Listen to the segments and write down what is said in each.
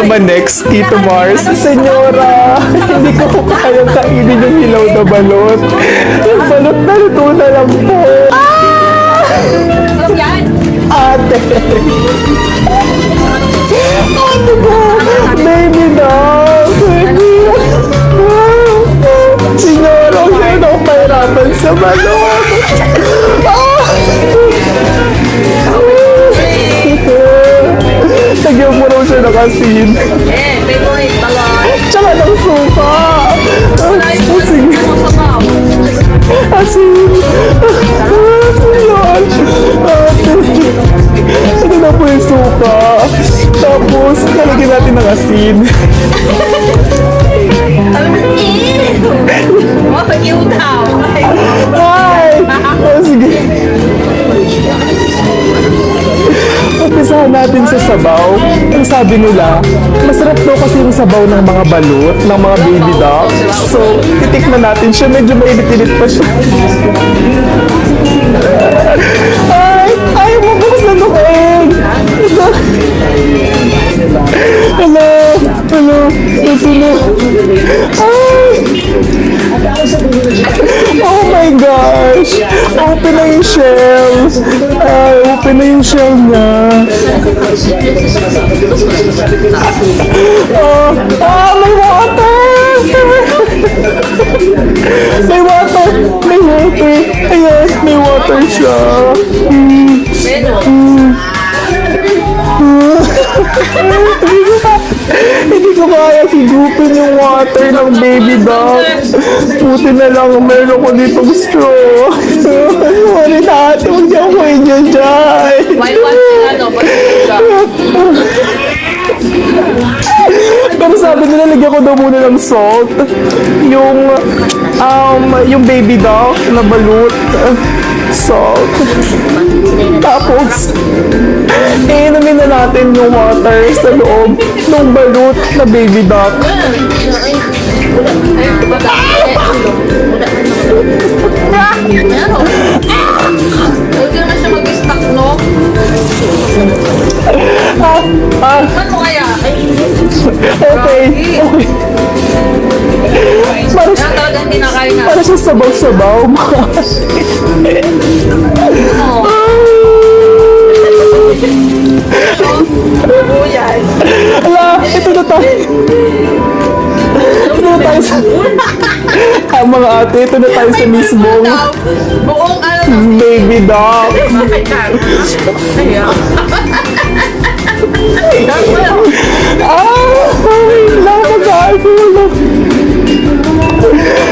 naman next, Tito Mars? Senyora, hindi ko po kayang kainin yung hilaw na balot. Yung balot na luto na lang po. Yan. Ate! Ate ko! Asin. Eh, favorite balon. Tsaka ng suka. Ah, Sige. Ano sa mouth? Asin. Ayan. Ito na po yung suka. Tapos, lalagyan natin ng asin. Alam mo, ew! Oh, daw. Ay! Oh, sige. Umpisahan natin sa sabaw. Ang sabi nila, masarap daw kasi yung sabaw ng mga balut, ng mga baby dogs. So, titikman natin siya. Medyo mainit-init pa siya. Ay! Ay, mabuksan ng egg! Hello! Hello! Ito na. Ay! Oh my gosh! Open na yung shell! Ay, open na yung shell niya. Oh, ah, may water! may water! May water! Ayan, may water siya. Mm. Hindi ko kaya higupin yung water ng baby dog. Buti na lang meron ko ditong straw. Sorry na ate, huwag niyo ako i-judge. Why what sila, no? Pero sabi nila, lagyan ko daw muna ng salt. Yung, um, yung baby dog na balut. Salt. Tapos, iinumin na natin yung water sa loob ng balut na baby dog. Huwag okay. Okay. Para, Kaya talaga hindi na kaya na. para siya sabaw-sabaw. Buyan. Ala, ito na tayo. Ito na tayo sa... Ah, mga ate, ito na tayo sa mismong Buong ano baby dog. Kaya. Ah! Wait lang, mag-aagulo.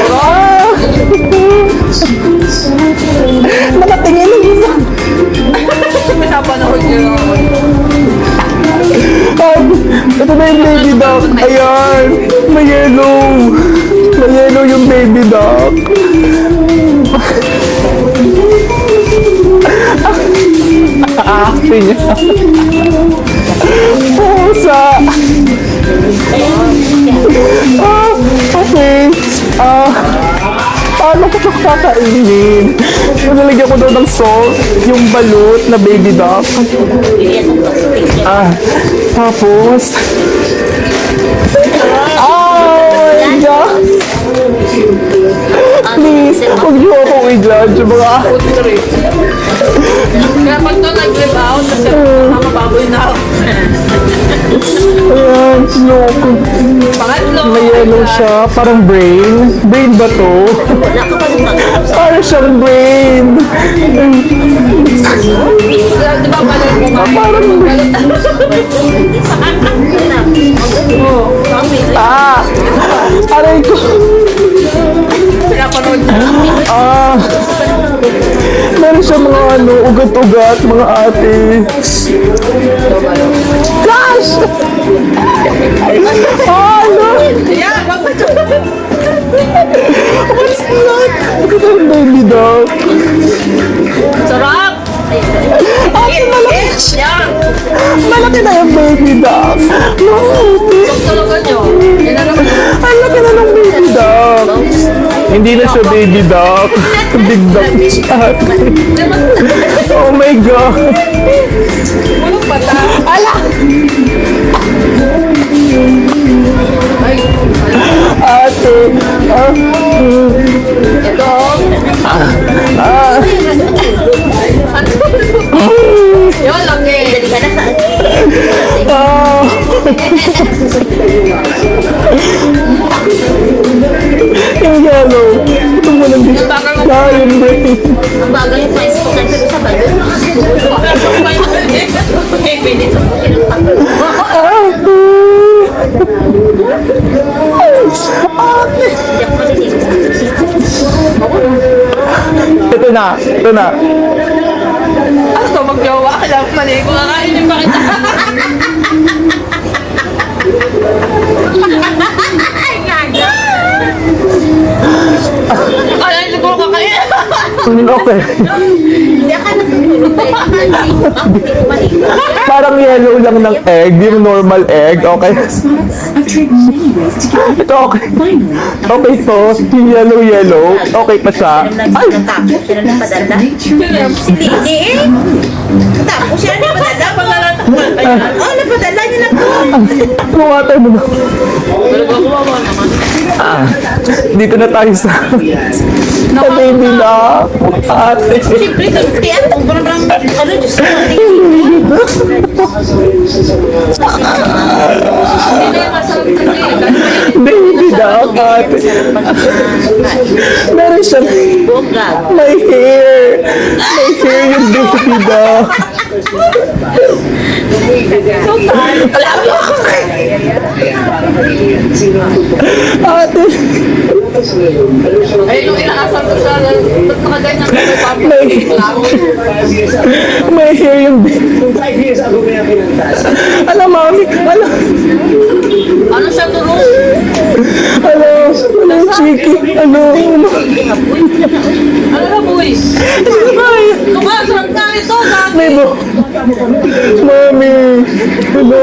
Ah! Nakatingin lang isa. Pinapanood niyo. Ah, ito na yung baby dog. Ayan. May yellow. May yellow yung baby dog. Ah, niya. Ah, okay. Ah, paano ko ito kakainin? Nalagyan ko daw ng salt, yung balut na baby dog. Ah, tapos... Oh my God! Please, huwag niyo akong i-judge, mga... Pag to nag-live out, kasi mga baboy na siya, parang brain. Brain ba to? parang siyang brain. Di ba balon mo nga? Parang brain. Ah! Aray ko! Pinapanood. Ah! Meron siya mga ano, ugat-ugat, mga ate. Ah, ano? Wag mo What's that? Yung baby dog. Sarap! Ate, malaki. Malaki na yung baby dog. No, ate. Ang laki na ng baby dog. Hindi na siya baby duck. Big duck siya. oh my God! Walang bata. Ala! Ate! Ito! Ah! Ah! Yun lang eh! Ah! yellow. Ito mo lang dito. Yung brain. Ang bagal yung price ko kasi sa balon. Okay, pwede sa bukin ng. Ito na. Ito na. Ano to, magjowa ka lang, maligo. Kakainin pa kita. Ay, gaga! Kala niyo siguro kakainin. Okay. Hindi ako natutulog eh. Maligo ako, hindi ko maligo. Parang yellow lang ng egg. Yung normal egg. Okay. Ito okay. Okay to. Yung yellow yellow. Okay pa siya. Ay! Hindi, hindi eh. Tapos siya na padala. Oh, napadala niya na to. Kumawater mo na. Ah, dito na tayo sa sa baby na ate. Siyempre, nagtiyan. Kung parang, ano, Diyos ko. Baby na ate. Meron siya may hair. May hair yung baby na. Ate, Ay, nung inaasar ko siya, ba't nakaganyan ka may papi? may, hair yung baby. Ano, mami? Ano? Ano siya turo? Ano? Ano, chiki? Ano? Ano na, boy? Ay, Ito nga, sarap nga ito, gabi. may bo. Mami. Ano?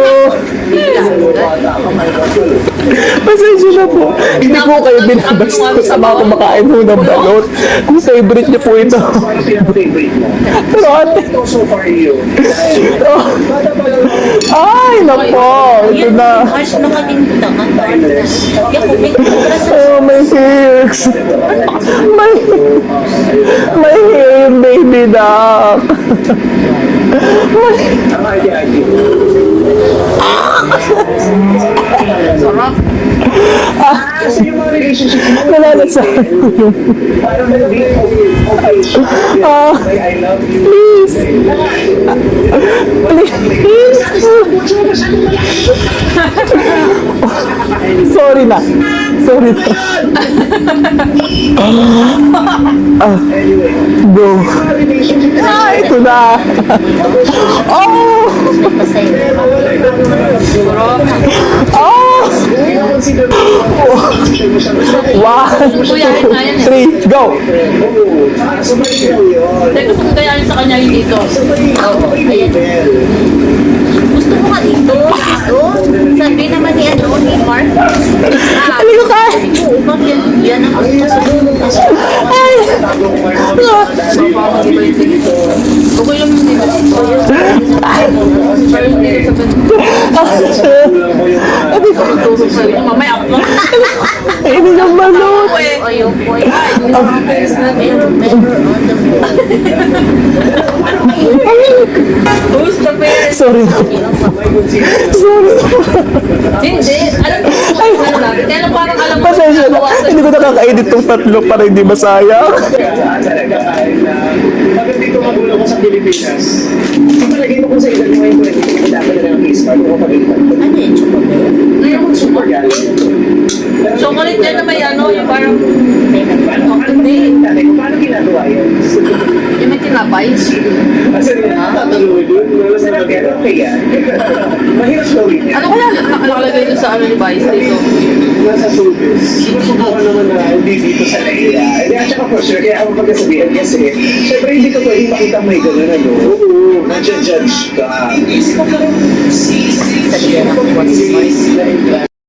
Pasensya na po. Hindi po kayo binabastos sa mga kumakain ho ng balot. Kung favorite niyo po ito. Pero ate, oh. Ay, nako. Ito na. Kalinta ka. May sa Oh, may hairs. May, may hair yung baby duck. Sarap. Nalalasan ko yung... Ah, please. Please. Sorry na. Sorry na. Ah, go. Ah, ito na. Oh! Oh! One, two, three, go! Hindi, gusto ko kayanin sa kanya yung dito. Oo, ayan. Gusto ko ka dito. Dito. Sabi naman ni ano, ni Mark. Ah, Halika ka! Mark, yan, yan ang gusto ko. Ay! Okay lang dito. Hindi ko tutulog sa'yo. Mamaya ako lang. Ini yung balot! Ayun po. Meron, meron. Who's the parent? Sorry na. Sorry. Hindi. Alam ko kung ano natin. Kaya lang parang alam mo. Pasensya na. Hindi ko nakaka-edit tong tatlo para hindi talaga na pagod dito magulo ko sa Pilipinas. Kung palagay mo kung sa edad mo ngayon, pwede ko dapat na ng case bago ko pagalitan. Ano yun? Chocolate? Ngayon, super galing. Chocolate yan na may ano, yung parang Paano, paano Hindi. Ko, paano ginagawa yun? Doon, yan. Mahirap gawin yan. Ano kaya nakalagay dun sa ano ni Vice dito? Nasa showbiz. Sinusubukan naman na hindi dito sa. Hindi, at saka for sure, kaya ako pagkasabihan kasi, syempre hindi ko pwedeng makita may gano'n ano. Oo, nandiyan judge ka. Sabi yan ako, what's